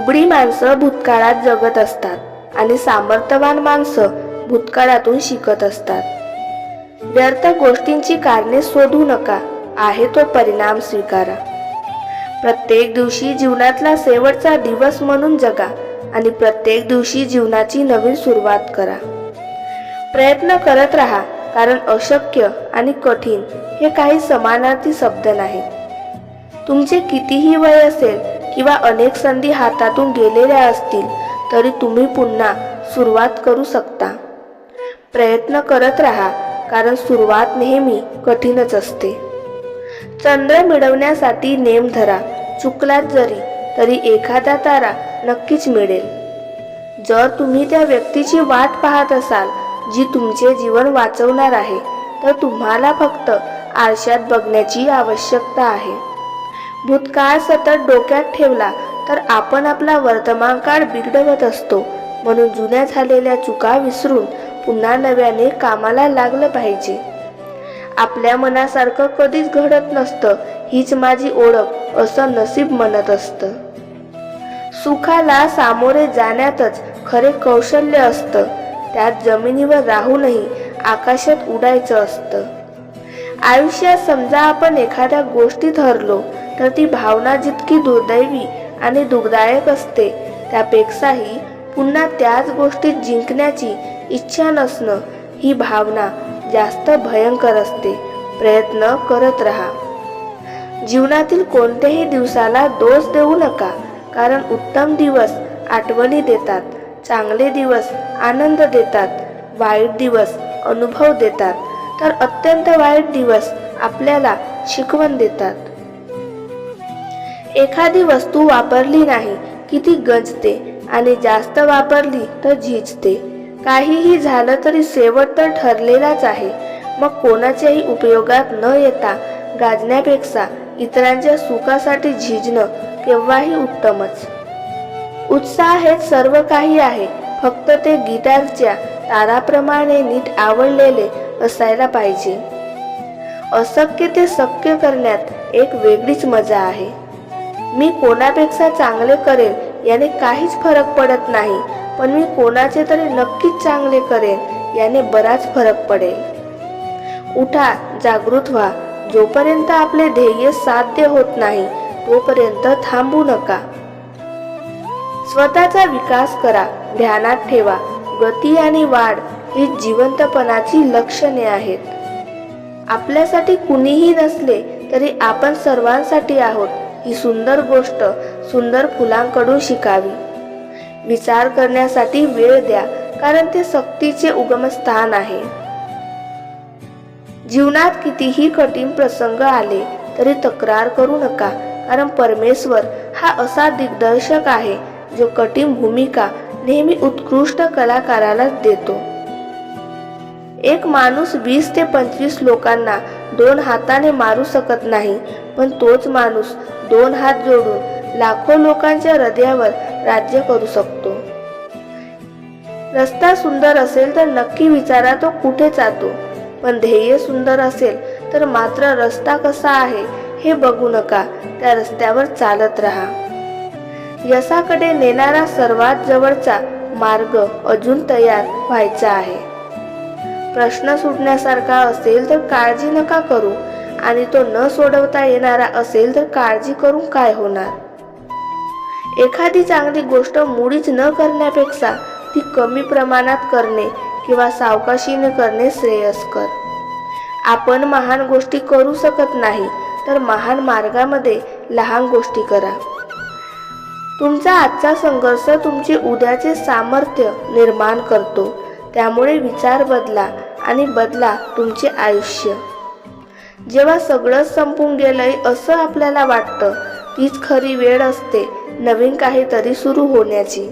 उबडी माणसं भूतकाळात जगत असतात आणि सामर्थ्यवान माणसं भूतकाळातून शिकत असतात. व्यर्थ गोष्टींची कारणे शोधू नका आहे तो परिणाम स्वीकारा. प्रत्येक दिवशी जीवनातला शेवटचा दिवस म्हणून जगा आणि प्रत्येक दिवशी जीवनाची नवीन सुरुवात करा. प्रयत्न करत राहा कारण अशक्य आणि कठीण हे काही समानार्थी शब्द नाहीत. तुमचे कितीही वय असेल किंवा अनेक संधी हातातून गेलेल्या असतील तरी तुम्ही पुन्हा सुरुवात करू शकता. प्रयत्न करत राहा कारण सुरुवात नेहमी कठीणच असते. चंद्र मिळवण्यासाठी नेम धरा. चुकलात जरी तरी एखादा तारा नक्कीच मिळेल. जर तुम्ही त्या व्यक्तीची वाट पाहत असाल जी तुमचे जीवन वाचवणार आहे तर तुम्हाला फक्त आरशात बघण्याची आवश्यकता आहे. भूतकाळ सतत डोक्यात ठेवला तर आपण आपला वर्तमान काळ बिघडवत असतो. म्हणून जुन्या झालेल्या चुका विसरून पुन्हा नव्याने कामाला लागलं पाहिजे. आपल्या मनासारखं कधीच घडत नसतं हीच माझी ओळख असं नसीब म्हणत असतं. सुखाला सामोरे जाण्यातच खरे कौशल्य असतं. त्यात जमिनीवर राहूनही आकाशात उडायचं असतं. आयुष्यात समजा आपण एखाद्या गोष्टीत हरलो तर ती भावना जितकी दुर्दैवी आणि दुःखदायक असते त्यापेक्षाही पुन्हा त्याच गोष्टीत जिंकण्याची इच्छा नसणं ही भावना जास्त भयंकर असते. प्रयत्न करत राहा. जीवनातील कोणत्याही दिवसाला दोष देऊ नका कारण उत्तम दिवस आठवणी देतात चांगले दिवस आनंद देतात वाईट दिवस अनुभव देतात तर अत्यंत वाईट दिवस आपल्याला शिकवण देतात. एखादी वस्तू वापरली नाही की ती गंजते आणि जास्त वापरली तर झिजते. काहीही झालं तरी शेवट तर ठरलेलाच आहे. मग कोणाच्याही उपयोगात न येता गाजण्यापेक्षा इतरांच्या सुखासाठी झिजणं केव्हाही उत्तमच. उत्साह हे सर्व काही आहे. फक्त ते गिटारच्या ताराप्रमाणे नीट आवडलेले असायला पाहिजे. अशक्य ते शक्य करण्यात एक वेगळीच मजा आहे. मी कोणापेक्षा चांगले करेन याने काहीच फरक पडत नाही पण मी कोणाचे तरी नक्कीच चांगले करेन याने बराच फरक पडेल. उठा जागृत व्हा. जोपर्यंत आपले ध्येय साध्य होत नाही तोपर्यंत थांबू नका. स्वतःचा विकास करा ध्यानात ठेवा. गती आणि वाढ ही जिवंतपणाची लक्षणे आहेत. आपल्यासाठी कुणीही नसले तरी आपण सर्वांसाठी आहोत. ही सुंदर गोष्ट सुंदर फुलांकडून शिकावी. विचार करण्यासाठी वेळ द्या कारण ते सक्तीचे उगमस्थान आहे. जीवनात कितीही कठीण प्रसंग आले तरी तक्रार करू नका कारण परमेश्वर हा असा दिग्दर्शक आहे जो कठीण भूमिका नेहमी उत्कृष्ट कलाकारालाच देतो. एक माणूस वीस ते पंचवीस लोकांना दोन हाताने मारू शकत नाही पण तोच माणूस दोन हात जोडून लाखो लोकांच्या हृदयावर राज्य करू शकतो. रस्ता सुंदर असेल तर नक्की विचारा तो कुठे जातो पण ध्येय सुंदर असेल तर मात्र रस्ता कसा आहे हे बघू नका त्या रस्त्यावर चालत राहा. यशाकडे नेणारा सर्वात जवळचा मार्ग अजून तयार व्हायचा आहे. प्रश्न सुटण्यासारखा असेल तर काळजी नका करू. आणि तो न सोडवता येणारा असेल तर काळजी करून काय होणार? एखादी चांगली गोष्ट मुळीच न करण्यापेक्षा ती कमी प्रमाणात करणे किंवा सावकाशीने करणे श्रेयस्कर. आपण महान गोष्टी करू शकत नाही तर महान मार्गामध्ये लहान गोष्टी करा. तुमचा आजचा संघर्ष तुमचे उद्याचे सामर्थ्य निर्माण करतो. त्यामुळे विचार बदला आणि बदला तुमचे आयुष्य. जेव्हा सगळंच संपून गेलंय असं आपल्याला वाटतं तीच खरी वेळ असते नवीन काहीतरी सुरू होण्याची.